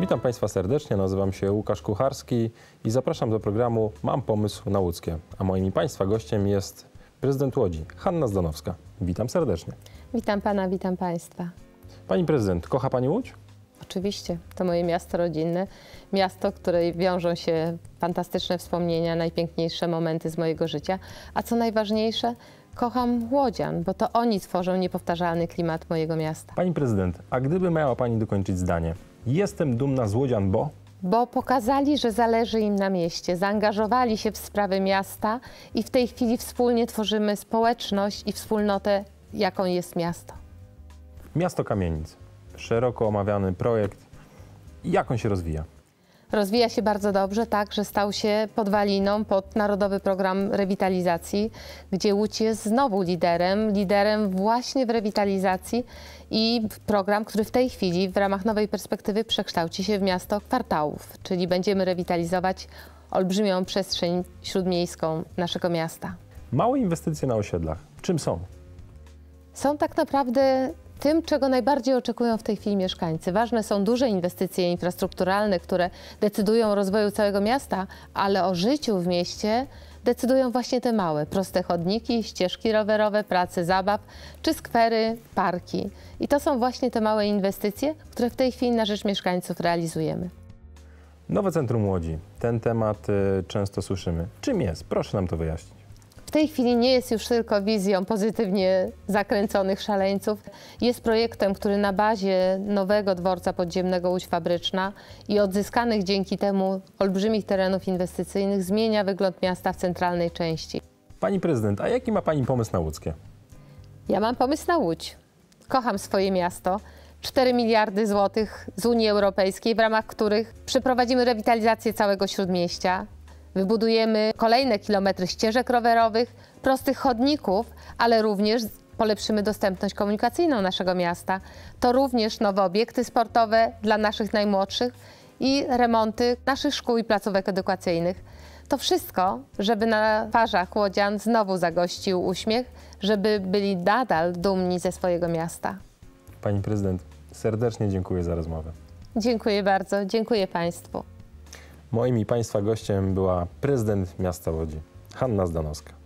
Witam Państwa serdecznie, nazywam się Łukasz Kucharski i zapraszam do programu Mam pomysł na łódzkie. A moim i Państwa gościem jest prezydent Łodzi, Hanna Zdanowska. Witam serdecznie. Witam pana, witam państwa. Pani prezydent, kocha Pani Łódź? Oczywiście, to moje miasto rodzinne, miasto, w której wiążą się fantastyczne wspomnienia, najpiękniejsze momenty z mojego życia, a co najważniejsze, kocham łodzian, bo to oni tworzą niepowtarzalny klimat mojego miasta. Pani prezydent, a gdyby miała Pani dokończyć zdanie. Jestem dumna z Łodzian, bo... Bo pokazali, że zależy im na mieście, zaangażowali się w sprawy miasta i w tej chwili wspólnie tworzymy społeczność i wspólnotę, jaką jest miasto. Miasto Kamienic. Szeroko omawiany projekt. Jak on się rozwija? Rozwija się bardzo dobrze, tak, że stał się podwaliną pod Narodowy Program Rewitalizacji, gdzie Łódź jest znowu liderem, liderem właśnie w rewitalizacji i program, który w tej chwili w ramach nowej perspektywy przekształci się w miasto kwartałów, czyli będziemy rewitalizować olbrzymią przestrzeń śródmiejską naszego miasta. Małe inwestycje na osiedlach. Czym są? są tak naprawdę tym, czego najbardziej oczekują w tej chwili mieszkańcy. Ważne są duże inwestycje infrastrukturalne, które decydują o rozwoju całego miasta, ale o życiu w mieście decydują właśnie te małe, proste chodniki, ścieżki rowerowe, prace zabaw czy skwery, parki. I to są właśnie te małe inwestycje, które w tej chwili na rzecz mieszkańców realizujemy. Nowe Centrum Łodzi. Ten temat y, często słyszymy. Czym jest? Proszę nam to wyjaśnić. W tej chwili nie jest już tylko wizją pozytywnie zakręconych szaleńców. Jest projektem, który na bazie nowego dworca podziemnego Łódź Fabryczna i odzyskanych dzięki temu olbrzymich terenów inwestycyjnych zmienia wygląd miasta w centralnej części. Pani prezydent, a jaki ma Pani pomysł na łódzkie? Ja mam pomysł na Łódź. Kocham swoje miasto. 4 miliardy złotych z Unii Europejskiej, w ramach których przeprowadzimy rewitalizację całego śródmieścia. Wybudujemy kolejne kilometry ścieżek rowerowych, prostych chodników, ale również polepszymy dostępność komunikacyjną naszego miasta. To również nowe obiekty sportowe dla naszych najmłodszych i remonty naszych szkół i placówek edukacyjnych. To wszystko, żeby na twarzach łodzian znowu zagościł uśmiech, żeby byli nadal dumni ze swojego miasta. Pani prezydent, serdecznie dziękuję za rozmowę. Dziękuję bardzo, dziękuję Państwu. Moim i Państwa gościem była prezydent miasta Łodzi, Hanna Zdanowska.